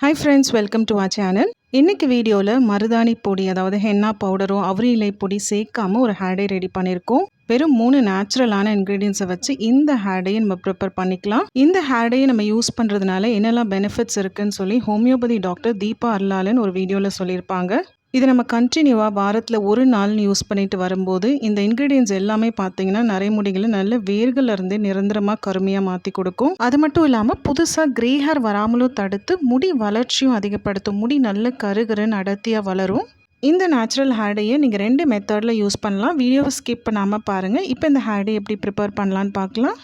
Hi friends welcome to our channel இன்னைக்கு வீடியோவில் மருதாணி பொடி அதாவது ஹென்னா பவுடரும் அவரி இலை பொடி சேர்க்காம ஒரு ஹேடை ரெடி பண்ணியிருக்கோம் வெறும் மூணு நேச்சுரலான இன்க்ரீடியன்ஸை வச்சு இந்த ஹேடையை நம்ம ப்ரிப்பேர் பண்ணிக்கலாம். இந்த ஹேடையை நம்ம யூஸ் பண்ணுறதுனால என்னெல்லாம் பெனிஃபிட்ஸ் இருக்குன்னு சொல்லி ஹோமியோபதி டாக்டர் தீபா அர்லாலன் ஒரு வீடியோவில் சொல்லியிருப்பாங்க. இது நம்ம கண்டினியூவாக வாரத்தில் ஒரு நாள்னு யூஸ் பண்ணிட்டு வரும்போது இந்த இன்க்ரீடியன்ஸ் எல்லாமே பார்த்தீங்கன்னா நரைமுடிகளை நல்ல வேர்கள்லேருந்து நிரந்தரமாக கருமையாக மாற்றி கொடுக்கும். அது மட்டும் இல்லாமல் புதுசாக கிரே ஹேர் வராமலும் தடுத்து முடி வளர்ச்சியும் அதிகப்படுத்தும். முடி நல்ல கருகருன்னு அடர்த்தியாக வளரும். இந்த நேச்சுரல் ஹேர்டையை நீங்கள் ரெண்டு மெத்தடில் யூஸ் பண்ணலாம். வீடியோவை ஸ்கிப் பண்ணாமல் பாருங்கள் இப்போ இந்த ஹேர்டை எப்படி ப்ரிப்பேர் பண்ணலான்னு பார்க்கலாம்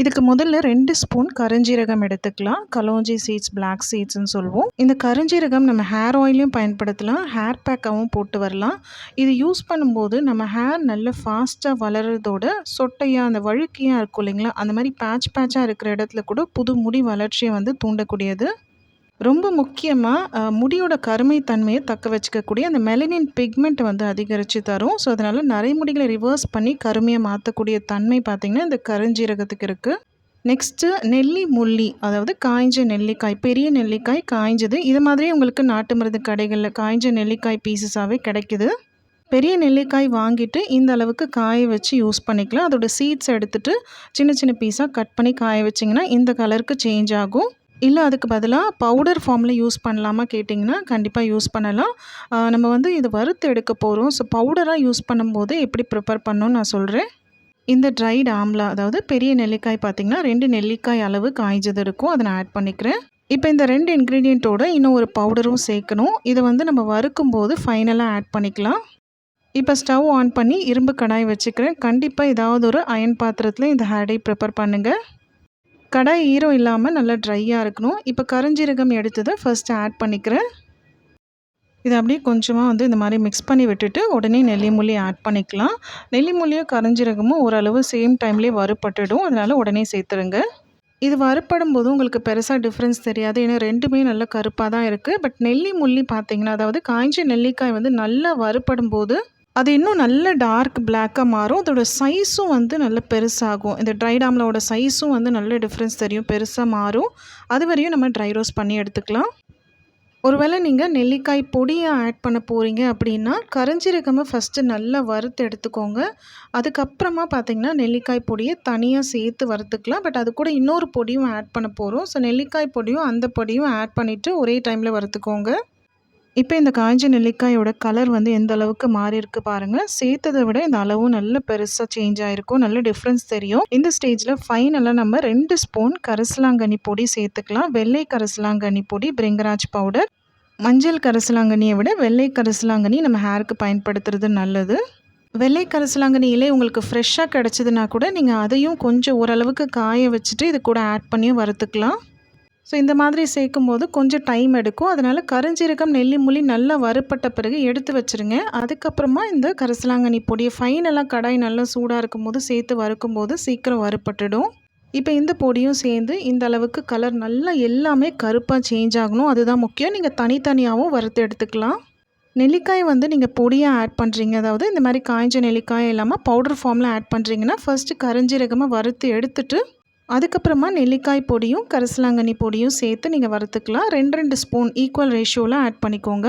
இதுக்கு முதல்ல ரெண்டு ஸ்பூன் கருஞ்சீரகம் எடுத்துக்கலாம். கலோஞ்சி சீட்ஸ் பிளாக் சீட்ஸ்னு சொல்லுவோம். இந்த கருஞ்சீரகம் நம்ம ஹேர் ஆயிலையும் பயன்படுத்தலாம். ஹேர் பேக்காகவும் போட்டு வரலாம். இது யூஸ் பண்ணும்போது நம்ம ஹேர் நல்ல ஃபாஸ்ட்டாக வளர்கிறதோட சொட்டையாக அந்த வழுக்கையாக இருக்கும் இல்லைங்களா? அந்த மாதிரி பேட்ச் பேட்சாக இருக்கிற இடத்துல கூட புது முடி வளர்ச்சியை வந்து தூண்டக்கூடியது. ரொம்ப முக்கியமாக முடியோட கருமை தன்மையை தக்க வச்சுக்கக்கூடிய அந்த மெலனின் பிக்மெண்ட் வந்து அதிகரித்து தரும். ஸோ அதனால் நிறைய முடிகளை ரிவர்ஸ் பண்ணி கருமையை மாற்றக்கூடிய தன்மை பார்த்திங்கன்னா இந்த கருஞ்சீரகத்துக்கு இருக்குது நெக்ஸ்ட்டு நெல்லி முள்ளி அதாவது காய்ஞ்ச நெல்லிக்காய் பெரிய நெல்லிக்காய் காய்ஞ்சது. இது மாதிரி உங்களுக்கு நாட்டு மருந்து கடைகளில் காய்ஞ்ச நெல்லிக்காய் பீசஸாகவே கிடைக்குது. பெரிய நெல்லிக்காய் வாங்கிட்டு இந்த அளவுக்கு காய வச்சு யூஸ் பண்ணிக்கலாம். அதோடய சீட்ஸ் எடுத்துகிட்டு சின்ன சின்ன பீஸாக கட் பண்ணி காய வச்சிங்கன்னா இந்த கலருக்கு சேஞ்ச் ஆகும். இல்லை அதுக்கு பதிலாக பவுடர் ஃபார்மில் யூஸ் பண்ணலாமா கேட்டிங்கன்னா கண்டிப்பாக யூஸ் பண்ணலாம். நம்ம வந்து இது வறுத்து எடுக்க போகிறோம் ஸோ பவுடராக யூஸ் பண்ணும்போது எப்படி ப்ரிப்பேர் பண்ணணும்னு நான் சொல்கிறேன் இந்த ட்ரைட் ஆம்லா அதாவது பெரிய நெல்லிக்காய் பார்த்திங்கன்னா ரெண்டு நெல்லிக்காய் அளவு காய்ஞ்சது இருக்கும். அதை நான் ஆட் பண்ணிக்கிறேன். இப்போ இந்த ரெண்டு இன்க்ரீடியண்ட்டோட இன்னும் ஒரு பவுடரும் சேர்க்கணும். இதை வந்து நம்ம வறுக்கும் போது ஃபைனலாக ஆட் பண்ணிக்கலாம். இப்போ ஸ்டவ் ஆன் பண்ணி இரும்பு கடாய் வச்சுக்கிறேன். கண்டிப்பாக ஏதாவது ஒரு அயன் பாத்திரத்தில் இந்த ஹேடை ப்ரிப்பேர் பண்ணுங்கள் கடாய் ஈரம் இல்லாமல் நல்லா ட்ரையாக இருக்கணும். இப்போ கருஞ்சீரகம் எடுத்ததை ஃபஸ்ட்டு ஆட் பண்ணிக்கிறேன். இதை அப்படியே கொஞ்சமாக வந்து இந்த மாதிரி மிக்ஸ் பண்ணி விட்டுட்டு உடனே நெல்லிமுள்ளி ஆட் பண்ணிக்கலாம். நெல்லிமுள்ளியும் கரிஞ்சீரகமும் ஓரளவு சேம் டைம்லேயே வறுபட்டுடும். அதனால் உடனே சேர்த்துருங்க. இது வறுப்படும் போது உங்களுக்கு பெருசாக டிஃப்ரென்ஸ் தெரியாது. ஏன்னா ரெண்டுமே நல்ல கருப்பாக தான் இருக்குது பட் நெல்லி முள்ளி பார்த்திங்கன்னா அதாவது காய்ஞ்ச நெல்லிக்காய் வந்து நல்லா வறுப்படும் போது அது இன்னும் நல்ல டார்க் பிளாக்காக மாறும். அதோட சைஸும் வந்து நல்ல பெருசாகும். இந்த ட்ரை டாம்லோட சைஸும் வந்து நல்ல டிஃப்ரென்ஸ் தெரியும். பெருசாக மாறும். அது வரையும் நம்ம ட்ரை ரோஸ்ட் பண்ணி எடுத்துக்கலாம். ஒருவேளை நீங்கள் நெல்லிக்காய் பொடியை ஆட் பண்ண போகிறீங்க அப்படின்னா கரைஞ்சிருக்கமாக ஃபஸ்ட்டு நல்லா வறுத்து எடுத்துக்கோங்க. அதுக்கப்புறமா பார்த்தீங்கன்னா நெல்லிக்காய் பொடியை தனியாக சேர்த்து வறுத்துக்கலாம். பட் அது கூட இன்னொரு பொடியும் ஆட் பண்ண போகிறோம் ஸோ நெல்லிக்காய் பொடியும் அந்த பொடியும் ஆட் பண்ணிவிட்டு ஒரே டைமில் வறுத்துக்கோங்க. இப்போ இந்த காய்ஞ்ச நெல்லிக்காயோட கலர் வந்து எந்த அளவுக்கு மாறி இருக்கு பாருங்கள் சேர்த்ததை விட இந்த அளவும் நல்ல பெருசாக சேஞ்ச் ஆகிருக்கும் நல்ல டிஃப்ரென்ஸ் தெரியும். இந்த ஸ்டேஜில் ஃபைனலாக நம்ம ரெண்டு ஸ்பூன் கரிசலாங்கண்ணி பொடி சேர்த்துக்கலாம். வெள்ளை கரிசலாங்கண்ணி பொடி பிரிங்கராஜ் பவுடர் மஞ்சள் கரிசலாங்கண்ணியை விட வெள்ளை கரிசலாங்கண்ணி நம்ம ஹேருக்கு பயன்படுத்துறது நல்லது. வெள்ளை கரிசலாங்கண்ணி இலை உங்களுக்கு ஃப்ரெஷ்ஷாக கிடச்சிதுன்னா கூட நீங்கள் அதையும் கொஞ்சம் ஓரளவுக்கு காய வச்சுட்டு இது கூட ஆட் பண்ணியும் வறுத்துக்கலாம். ஸோ இந்த மாதிரி சேர்க்கும் போது கொஞ்சம் டைம் எடுக்கும். அதனால் கரஞ்சீரகம் நெல்லிமுள்ளி நல்லா வறுப்பட்ட பிறகு எடுத்து வச்சுருங்க. அதுக்கப்புறமா இந்த கரிசலாங்கண்ணி பொடியை ஃபைனலாக கடாய் நல்லா சூடாக இருக்கும் போது சேர்த்து வறுக்கும் போது சீக்கிரம் வறுப்பட்டுடும் இப்போ இந்த பொடியும் சேர்ந்து இந்த அளவுக்கு கலர் நல்லா எல்லாமே கருப்பாக சேஞ்ச் ஆகணும். அதுதான் முக்கியம். நீங்கள் தனித்தனியாகவும் வறுத்து எடுத்துக்கலாம். நெல்லிக்காய் வந்து நீங்கள் பொடியாக ஆட் பண்ணுறீங்க அதாவது இந்த மாதிரி காய்ஞ்ச நெல்லிக்காய் இல்லாமல் பவுடர் ஃபார்மில் ஆட் பண்ணுறீங்கன்னா ஃபஸ்ட்டு கரிஞ்சீரகமாக வறுத்து எடுத்துட்டு அதுக்கப்புறமா நெல்லிக்காய் பொடியும் கரிசலாங்கண்ணி பொடியும் சேர்த்து நீங்கள் வறுத்துக்கலாம். ரெண்டு ரெண்டு ஸ்பூன் ஈக்குவல் ரேஷியோவில் ஆட் பண்ணிக்கோங்க.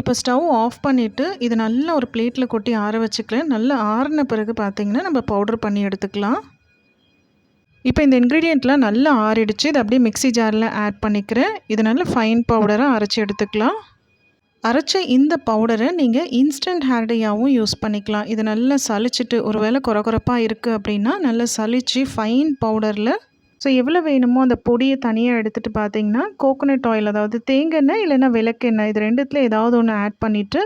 இப்போ ஸ்டவ் ஆஃப் பண்ணிவிட்டு இது நல்லா ஒரு பிளேட்டில் கொட்டி ஆற வச்சுக்கலாம் நல்லா ஆறின பிறகு பார்த்தீங்கன்னா நம்ம பவுடர் பண்ணி எடுத்துக்கலாம். இப்போ இந்த இன்க்ரீடியண்ட்லாம் நல்லா ஆறிடுச்சு. இதை அப்படியே மிக்ஸி ஜாரில் ஆட் பண்ணிக்கிறேன். இது நல்லா ஃபைன் பவுடராக அரைச்சி எடுத்துக்கலாம். அரைச்ச இந்த பவுடரை நீங்கள் இன்ஸ்டன்ட் ஹேர்டையாகவும் யூஸ் பண்ணிக்கலாம். இது நல்லா சலிச்சிட்டு ஒரு வேளை குறகுறப்பாக இருக்குது அப்படின்னா நல்லா சளிச்சு ஃபைன் பவுடரில் ஸோ எவ்வளோ வேணுமோ அந்த பொடியை தனியாக எடுத்துகிட்டு பார்த்தீங்கன்னா கோகோனட் ஆயில் அதாவது தேங்காய் இல்லைன்னா விளக்கெண்ணெய் இது ரெண்டுத்தில் ஏதாவது ஒன்று ஆட் பண்ணிவிட்டு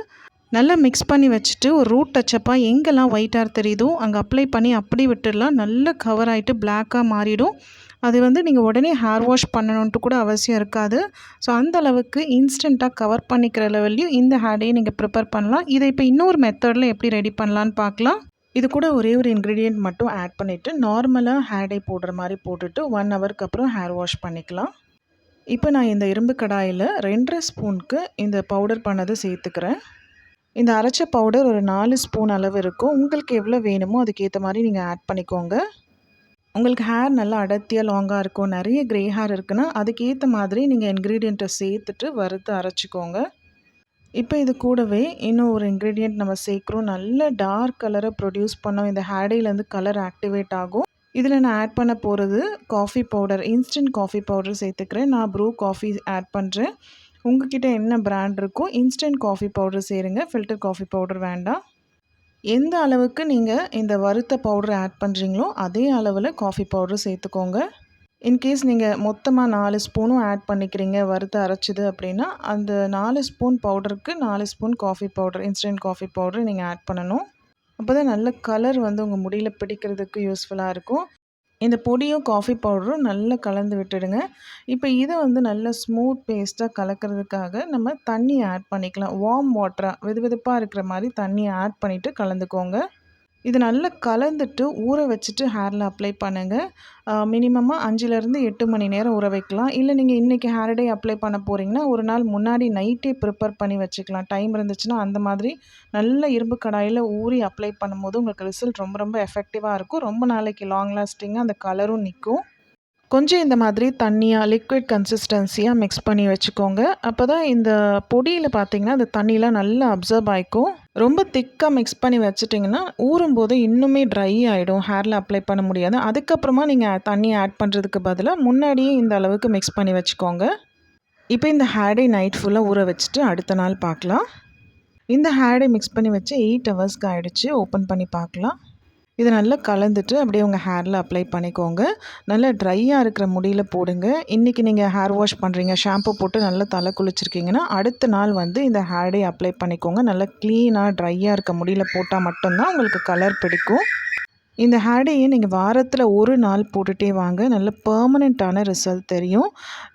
நல்லா மிக்ஸ் பண்ணி வச்சுட்டு ஒரு ரூட் டச்சப்பாக எங்கெல்லாம் ஒயிட்டாக தெரியுதோ அங்கே அப்ளை பண்ணி அப்படி விட்டுடலாம். நல்லா கவர் ஆகிட்டு பிளாக்காக மாறிடும். அது வந்து நீங்கள் உடனே ஹேர் வாஷ் பண்ணணுன்ட்டு கூட அவசியம் இருக்காது. ஸோ அந்த அளவுக்கு இன்ஸ்டண்ட்டாக கவர் பண்ணிக்கிற லெவல்லையும் இந்த ஹேர்டையை நீங்கள் ப்ரிப்பேர் பண்ணலாம். இதை இப்போ இன்னொரு மெத்தடில் எப்படி ரெடி பண்ணலான்னு பார்க்கலாம். இது கூட ஒரே ஒரு இன்க்ரீடியன்ட் மட்டும் ஆட் பண்ணிவிட்டு நார்மலாக ஹேர் போடுற மாதிரி போட்டுட்டு ஒன் ஹவருக்கு அப்புறம் ஹேர் வாஷ் பண்ணிக்கலாம். இப்போ நான் இந்த இரும்பு கடாயில் ரெண்டரை ஸ்பூனுக்கு இந்த பவுடர் பண்ணதை சேர்த்துக்கிறேன். இந்த அரைச்ச பவுடர் ஒரு நாலு ஸ்பூன் அளவு இருக்கும். உங்களுக்கு எவ்வளோ வேணுமோ அதுக்கேற்ற மாதிரி நீங்கள் ஆட் பண்ணிக்கோங்க. உங்களுக்கு ஹேர் நல்லா அடர்த்தியாக லாங்காக இருக்கும் நிறைய க்ரே ஹேர் இருக்குன்னா அதுக்கேற்ற மாதிரி நீங்கள் இன்க்ரீடியண்ட்டை சேர்த்துட்டு வறுத்து அரைச்சிக்கோங்க. இப்போ இது கூடவே இன்னும் ஒரு இன்க்ரீடியண்ட் நம்ம சேர்க்குறோம். நல்ல டார்க் கலரை ப்ரொடியூஸ் பண்ணோம். இந்த ஹேடையிலேருந்து கலர் ஆக்டிவேட் ஆகும். இதில் நான் ஆட் பண்ண போகிறது coffee powder instant coffee powder சேர்த்துக்கிறேன். நான் ப்ரூ காஃபி ஆட் பண்ணுறேன் உங்ககிட்ட என்ன பிராண்ட் இருக்கோ இன்ஸ்டன்ட் காஃபி பவுடர் சேருங்க. ஃபில்டர் காஃபி பவுடர் வேண்டாம். எந்த அளவுக்கு நீங்கள் இந்த வறுத்த பவுடர் ஆட் பண்ணுறீங்களோ அதே அளவில் காஃபி பவுடர் சேர்த்துக்கோங்க. இன்கேஸ் நீங்கள் மொத்தமாக நாலு ஸ்பூனும் ஆட் பண்ணிக்கிறீங்க வறுத்து அரைச்சிது அப்படின்னா அந்த நாலு ஸ்பூன் பவுடருக்கு நாலு spoon coffee powder instant coffee powder நீங்கள் ஆட் பண்ணணும். அப்போ தான் நல்ல கலர் வந்து உங்கள் முடியில் பிடிக்கிறதுக்கு யூஸ்ஃபுல்லாக இருக்கும். இந்த பொடியும் காஃபி பவுடரும் நல்லா கலந்து விட்டுடுங்க. இப்போ இதை வந்து நல்லா ஸ்மூத் பேஸ்ட்டாக கலக்கிறதுக்காக நம்ம தண்ணி ஆட் பண்ணிக்கலாம். வார்ம் வாட்டராக வெது வெதுப்பாக இருக்கிற மாதிரி தண்ணியை ஆட் பண்ணிவிட்டு கலந்துக்கோங்க. இது நல்லா கலந்துட்டு ஊற வச்சுட்டு ஹேரில் அப்ளை பண்ணுங்கள் மினிமமாக அஞ்சுலேருந்து எட்டு மணி நேரம் ஊற வைக்கலாம். இல்லை நீங்கள் இன்றைக்கி ஹேர் டே அப்ளை பண்ண போகிறீங்கன்னா ஒரு நாள் முன்னாடி நைட்டே ப்ரிப்பேர் பண்ணி வச்சுக்கலாம். டைம் இருந்துச்சுன்னா அந்த மாதிரி நல்ல இரும்பு கடாயில் ஊறி அப்ளை பண்ணும்போது உங்களுக்கு ரிசல்ட் ரொம்ப ரொம்ப எஃபெக்டிவாக இருக்கும். ரொம்ப நாளைக்கு லாங் லாஸ்டிங்காக அந்த கலரும் நிற்கும் கொஞ்சம் இந்த மாதிரி தண்ணியாக லிக்விட் கன்சிஸ்டன்சியாக மிக்ஸ் பண்ணி வச்சுக்கோங்க. அப்போ தான் இந்த பொடியில் பார்த்தீங்கன்னா அந்த தண்ணியெலாம் நல்லா அப்சர்வ் ஆகிக்கும் ரொம்ப திக்காக மிக்ஸ் பண்ணி வச்சுட்டிங்கன்னா ஊறும்போது இன்னுமே ட்ரை ஆகிடும் ஹேரில் அப்ளை பண்ண முடியாது. அதுக்கப்புறமா நீங்கள் தண்ணி ஆட் பண்ணுறதுக்கு பதிலாக முன்னாடியே இந்த அளவுக்கு மிக்ஸ் பண்ணி வச்சுக்கோங்க. இப்போ இந்த ஹேடை நைட் ஃபுல்லாக ஊற வச்சுட்டு அடுத்த நாள் பார்க்கலாம் இந்த ஹேடை மிக்ஸ் பண்ணி வச்சு எயிட் ஹவர்ஸ்க்கு ஆகிடுச்சு ஓப்பன் பண்ணி பார்க்கலாம் இதை நல்லா கலந்துட்டு அப்படியே உங்கள் ஹேரில் அப்ளை பண்ணிக்கோங்க. நல்லா ட்ரையாக இருக்கிற முடியில் போடுங்க. இன்றைக்கி நீங்கள் ஹேர் வாஷ் பண்ணுறீங்க ஷாம்பு போட்டு நல்லா தலை குளிச்சிருக்கீங்கன்னா அடுத்த நாள் வந்து இந்த ஹேர்டே அப்ளை பண்ணிக்கோங்க. நல்லா க்ளீனாக ட்ரையாக இருக்க முடியில் போட்டால் மட்டும்தான் உங்களுக்கு கலர் பிடிக்கும். இந்த ஹேடையை நீங்கள் வாரத்தில் ஒரு நாள் போட்டுகிட்டே வாங்க. நல்ல பர்மனெண்ட்டான ரிசல்ட் தெரியும்.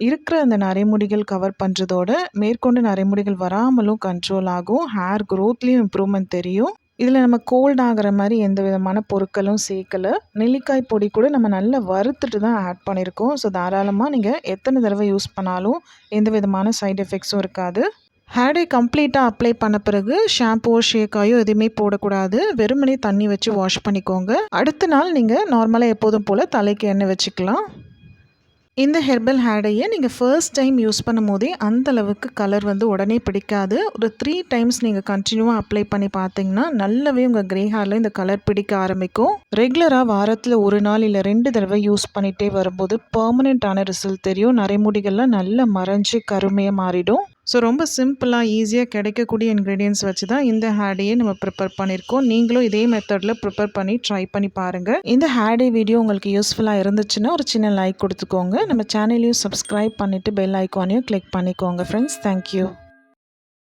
இருக்கிற அந்த நரைமுடிகள் கவர் பண்ணுறதோட மேற்கொண்டு நரைமுடிகள் வராமலும் கண்ட்ரோல் ஆகும். ஹேர் க்ரோத்லேயும் இம்ப்ரூவ்மெண்ட் தெரியும். இதில் நம்ம கோல்ட் ஆகிற மாதிரி எந்த விதமான பொருட்களும் சேர்க்கலை. நெல்லிக்காய் பொடி கூட நம்ம நல்லா வறுத்துட்டு தான் ஆட் பண்ணியிருக்கோம். ஸோ தாராளமாக நீங்கள் எத்தனை தடவை யூஸ் பண்ணாலும் எந்த விதமான சைட் எஃபெக்ட்ஸும் இருக்காது. ஹேடை கம்ப்ளீட்டாக அப்ளை பண்ண பிறகு ஷாம்போ ஷேக்காயோ எதுவுமே போடக்கூடாது. வெறுமனே தண்ணி வச்சு வாஷ் பண்ணிக்கோங்க. அடுத்த நாள் நீங்கள் நார்மலாக எப்போதும் போல் தலைக்கு எண்ணெய் வச்சுக்கலாம். இந்த ஹெர்பல் ஹேடையை நீங்கள் ஃபர்ஸ்ட் டைம் யூஸ் பண்ணும் போதே அந்தளவுக்கு கலர் வந்து உடனே பிடிக்காது. ஒரு த்ரீ டைம்ஸ் நீங்கள் கண்டினியூவாக அப்ளை பண்ணி பார்த்தீங்கன்னா நல்லாவே உங்கள் க்ரே ஹேரில் இந்த கலர் பிடிக்க ஆரம்பிக்கும். ரெகுலராக வாரத்தில் ஒரு நாள் இல்லை ரெண்டு தடவை யூஸ் பண்ணிகிட்டே வரும்போது பர்மனெண்ட்டான ரிசல்ட் தெரியும். நரைமுடிகள்லாம் நல்லா மறைஞ்சு கருமையாக மாறிடும். ஸோ ரொம்ப சிம்பிளாக ஈஸியாக கிடைக்கக்கூடிய இன்க்ரீடியன்ஸ் வச்சு தான் இந்த ஹேடியை நம்ம ப்ரிப்பேர் பண்ணியிருக்கோம். நீங்களும் இதே மெத்தடில் ப்ரிப்பேர் பண்ணி ட்ரை பண்ணி பாருங்கள் இந்த ஹேடே வீடியோ உங்களுக்கு யூஸ்ஃபுல்லாக இருந்துச்சுன்னா ஒரு சின்ன லைக் கொடுத்துக்கோங்க. நம்ம சேனலையும் சப்ஸ்கிரைப் பண்ணிவிட்டு பெல் ஐக்கானையும் கிளிக் பண்ணிக்கோங்க. Friends thank you